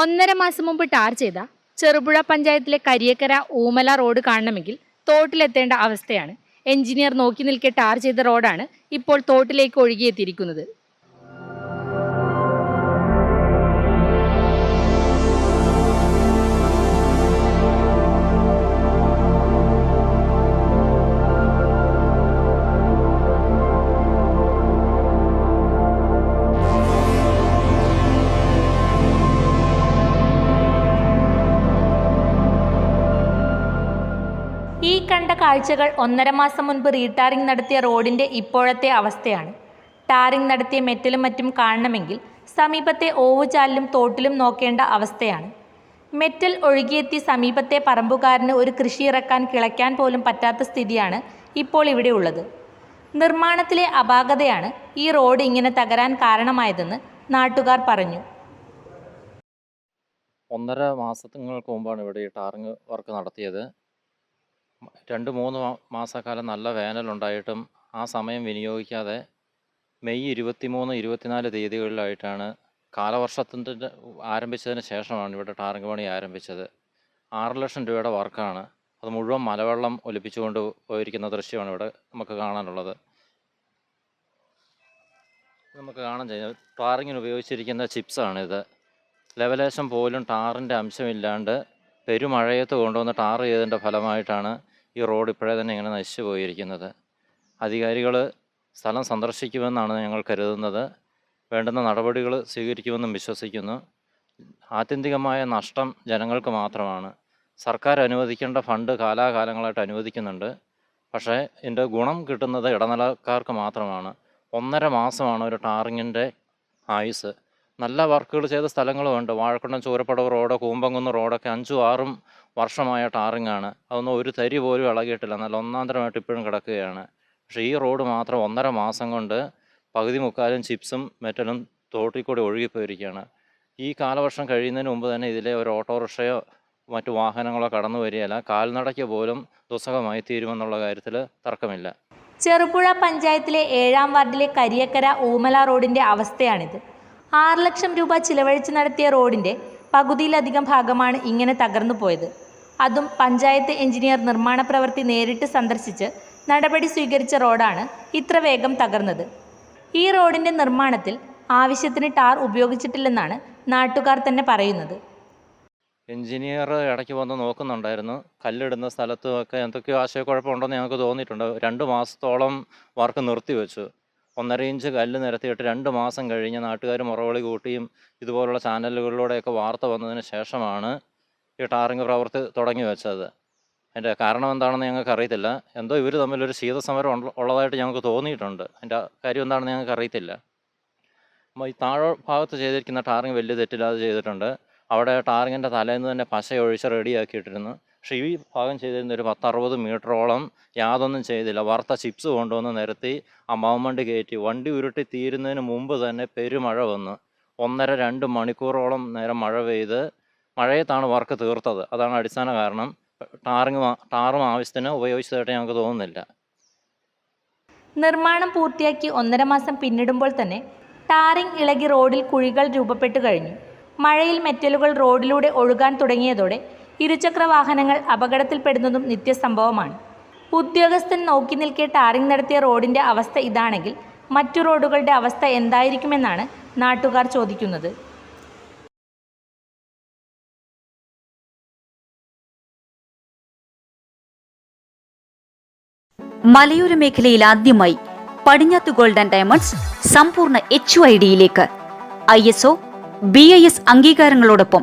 ഒന്നര മാസം മുമ്പ് ടാർ ചെയ്ത ചെറുപുഴ പഞ്ചായത്തിലെ കരിയക്കര ഊമല റോഡ് കാണണമെങ്കിൽ തോട്ടിലെത്തേണ്ട അവസ്ഥയാണ്. എഞ്ചിനീയർ നോക്കി നിൽക്കെ ടാർ ചെയ്ത റോഡാണ് ഇപ്പോൾ തോട്ടിലേക്ക് ഒഴുകിയെത്തിയിരിക്കുന്നത്. കാഴ്ചകൾ ഒന്നര മാസം മുൻപ് റീടാറിംഗ് നടത്തിയ റോഡിന്റെ ഇപ്പോഴത്തെ അവസ്ഥയാണ്. ടാറിംഗ് നടത്തിയ മെറ്റലും മറ്റും കാണണമെങ്കിൽ സമീപത്തെ ഓവുചാലിലും തോട്ടിലും നോക്കേണ്ട അവസ്ഥയാണ്. മെറ്റൽ ഒഴുകിയെത്തി സമീപത്തെ പറമ്പുകാരന് ഒരു കൃഷി ഇറക്കാൻ കിളയ്ക്കാൻ പോലും പറ്റാത്ത സ്ഥിതിയാണ് ഇപ്പോൾ ഇവിടെ ഉള്ളത്. നിർമ്മാണത്തിലെ അപാകതയാണ് ഈ റോഡ് ഇങ്ങനെ തകരാൻ കാരണമായതെന്ന് നാട്ടുകാർ പറഞ്ഞു. ഒന്നര മാസങ്ങൾക്ക് മുമ്പാണ് ഇവിടെ ഈ ടാറിങ് വർക്ക് നടത്തിയത്. രണ്ട് മൂന്ന് മാസക്കാലം നല്ല വേനലുണ്ടായിട്ടും ആ സമയം വിനിയോഗിക്കാതെ മെയ് ഇരുപത്തിമൂന്ന് ഇരുപത്തിനാല് തീയതികളിലായിട്ടാണ് കാലവർഷത്തിന്റെ ആരംഭിച്ചതിന് ശേഷമാണ് ഇവിടെ ടാറിങ് പണി ആരംഭിച്ചത്. ആറ് ലക്ഷം രൂപയുടെ വർക്കാണ്. അത് മുഴുവൻ മലവെള്ളം ഒലിപ്പിച്ചുകൊണ്ട് പോയിരിക്കുന്ന ദൃശ്യമാണ് ഇവിടെ നമുക്ക് കാണാനുള്ളത്. നമുക്ക് കാണാൻ കഴിയും ടാറിങ്ങിന് ഉപയോഗിച്ചിരിക്കുന്ന ചിപ്സാണിത്. ലെവലേശം പോലും ടാറിന്റെ അംശമില്ലാണ്ട് പെരുമഴയത്ത് കൊണ്ടുവന്ന് ടാർ ചെയ്തതിന്റെ ഫലമായിട്ടാണ് ഈ റോഡ് ഇപ്പോഴേ തന്നെ ഇങ്ങനെ നശിച്ചു പോയിരിക്കുന്നത് അധികാരികൾ സ്ഥലം സന്ദർശിക്കുമെന്നാണ് ഞങ്ങൾ കരുതുന്നത്. വേണ്ടുന്ന നടപടികൾ സ്വീകരിക്കുമെന്നും വിശ്വസിക്കുന്നു. ആത്യന്തികമായ നഷ്ടം ജനങ്ങൾക്ക് മാത്രമാണ്. സർക്കാർ അനുവദിക്കേണ്ട ഫണ്ട് കാലാകാലങ്ങളായിട്ട് അനുവദിക്കുന്നുണ്ട്. പക്ഷേ ഇതിന്റെ ഗുണം കിട്ടുന്നത് ഇടനിലക്കാർക്ക് മാത്രമാണ്. ഒന്നര മാസമാണ് ഒരു ടാറിങ്ങിന്റെ ആയുസ്. നല്ല വർക്കുകൾ ചെയ്ത സ്ഥലങ്ങളുമുണ്ട് വാഴക്കുണ്ടം ചൂരപ്പടവ് റോഡ് കൂമ്പങ്കുന്ന് റോഡൊക്കെ അഞ്ചും ആറും വർഷമായ ടാറിങ്ങാണ് അതൊന്നും ഒരു തരി പോലും ഇളകിയിട്ടില്ല. നല്ല ഒന്നാന്തരമായിട്ട് ഇപ്പോഴും കിടക്കുകയാണ്. പക്ഷേ ഈ റോഡ് മാത്രം ഒന്നര മാസം കൊണ്ട് പകുതി മുക്കാലും ചിപ്സും മെറ്റലും തോട്ടിൽ കൂടി ഒഴുകിപ്പോയിരിക്കുകയാണ്. ഈ കാലവർഷം കഴിയുന്നതിന് മുമ്പ് തന്നെ ഇതിലെ ഒരു ഓട്ടോറിക്ഷയോ മറ്റു വാഹനങ്ങളോ കടന്നു വരികയില്ല. കാൽനടയ്ക്ക് പോലും ദുസ്സഹമായി തീരുമെന്നുള്ള കാര്യത്തിൽ തർക്കമില്ല. ചെറുപുഴ പഞ്ചായത്തിലെ ഏഴാം വാർഡിലെ കരിയക്കര ഊമല റോഡിന്റെ അവസ്ഥയാണിത്. ആറ് ലക്ഷം രൂപ ചിലവഴിച്ച് നടത്തിയ റോഡിന്റെ പകുതിയിലധികം ഭാഗമാണ് ഇങ്ങനെ തകർന്നു പോയത്. അതും പഞ്ചായത്ത് എഞ്ചിനീയർ നിർമ്മാണ പ്രവൃത്തി നേരിട്ട് സന്ദർശിച്ച് നടപടി സ്വീകരിച്ച റോഡാണ് ഇത്ര വേഗം തകർന്നത്. ഈ റോഡിന്റെ നിർമ്മാണത്തിൽ ആവശ്യത്തിന് ടാർ ഉപയോഗിച്ചിട്ടില്ലെന്നാണ് നാട്ടുകാർ തന്നെ പറയുന്നത്. എഞ്ചിനീയർ ഇടയ്ക്ക് വന്ന് നോക്കുന്നുണ്ടായിരുന്നു. കല്ലിടുന്ന സ്ഥലത്തുമൊക്കെ എന്തൊക്കെയോ ആശയക്കുഴപ്പമുണ്ടെന്ന് ഞങ്ങൾക്ക് തോന്നിയിട്ടുണ്ട്. രണ്ട് മാസത്തോളം വർക്ക് നിർത്തിവെച്ചു. ഒന്നര ഇഞ്ച് കല്ല് നിരത്തിയിട്ട് രണ്ട് മാസം കഴിഞ്ഞ് നാട്ടുകാർ മുറവിളി കൂട്ടിയും ഇതുപോലുള്ള ചാനലുകളിലൂടെയൊക്കെ വാർത്ത വന്നതിന് ശേഷമാണ് ഈ ടാറിങ് പ്രവൃത്തി തുടങ്ങി വെച്ചത്. അതിന്റെ കാരണം എന്താണെന്ന് ഞങ്ങൾക്ക് അറിയത്തില്ല എന്തോ ഇവർ തമ്മിലൊരു ശീതസമരം സമരം ഉള്ളതായിട്ട് ഞങ്ങൾക്ക് തോന്നിയിട്ടുണ്ട്. അതിന്റെ കാര്യം എന്താണെന്ന് ഞങ്ങൾക്ക് അറിയത്തില്ല അപ്പോൾ ഈ താഴെ ഭാഗത്ത് ചെയ്തിരിക്കുന്ന ടാറിങ് വലിയ തെറ്റില്ലാതെ ചെയ്തിട്ടുണ്ട്. അവിടെ ടാറിങ്ങിന്റെ തലേന്ന് തന്നെ പശ ഒഴിച്ച് റെഡിയാക്കിയിട്ടിരുന്നു. ഈ ഭാഗം ചെയ്തിരുന്ന ഒരു പത്തറുപത് മീറ്ററോളം യാതൊന്നും ചെയ്തില്ല. വറുത്ത ചിപ്സ് കൊണ്ടുവന്ന് നിരത്തി ആ വണ്ടി കയറ്റി. വണ്ടി ഉരുട്ടി തീരുന്നതിന് മുമ്പ് തന്നെ പെരുമഴ വന്നു. ഒന്നര രണ്ട് മണിക്കൂറോളം നേരം മഴ പെയ്ത് മഴയത്താണ് വർക്ക് തീർത്തത്. അതാണ് അടിസ്ഥാന കാരണം. ടാറിങ് ടാറും ആവശ്യത്തിന് ഉപയോഗിച്ചതായിട്ട് ഞങ്ങൾക്ക് തോന്നുന്നില്ല. നിർമ്മാണം പൂർത്തിയാക്കി ഒന്നര മാസം പിന്നിടുമ്പോൾ തന്നെ ടാറിംഗ് ഇളകി റോഡിൽ കുഴികൾ രൂപപ്പെട്ടു കഴിഞ്ഞു. മഴയിൽ മെറ്റലുകൾ റോഡിലൂടെ ഒഴുകാൻ തുടങ്ങിയതോടെ ഇരുചക്ര വാഹനങ്ങൾ അപകടത്തിൽപ്പെടുന്നതും നിത്യസംഭവമാണ്. ഉദ്യോഗസ്ഥൻ നോക്കി നിൽക്കെ ടാറിംഗ് നടത്തിയ റോഡിന്റെ അവസ്ഥ ഇതാണെങ്കിൽ മറ്റു റോഡുകളുടെ അവസ്ഥ എന്തായിരിക്കുമെന്നാണ് നാട്ടുകാർ ചോദിക്കുന്നത്. മലയോര മേഖലയിൽ ആദ്യമായി പടിഞ്ഞാത്ത് ഗോൾഡൻ ഡയമണ്ട്സ് സമ്പൂർണ എച്ച് ഐ ഡിയിലേക്ക് I S O B I S അംഗീകാരങ്ങളോടൊപ്പം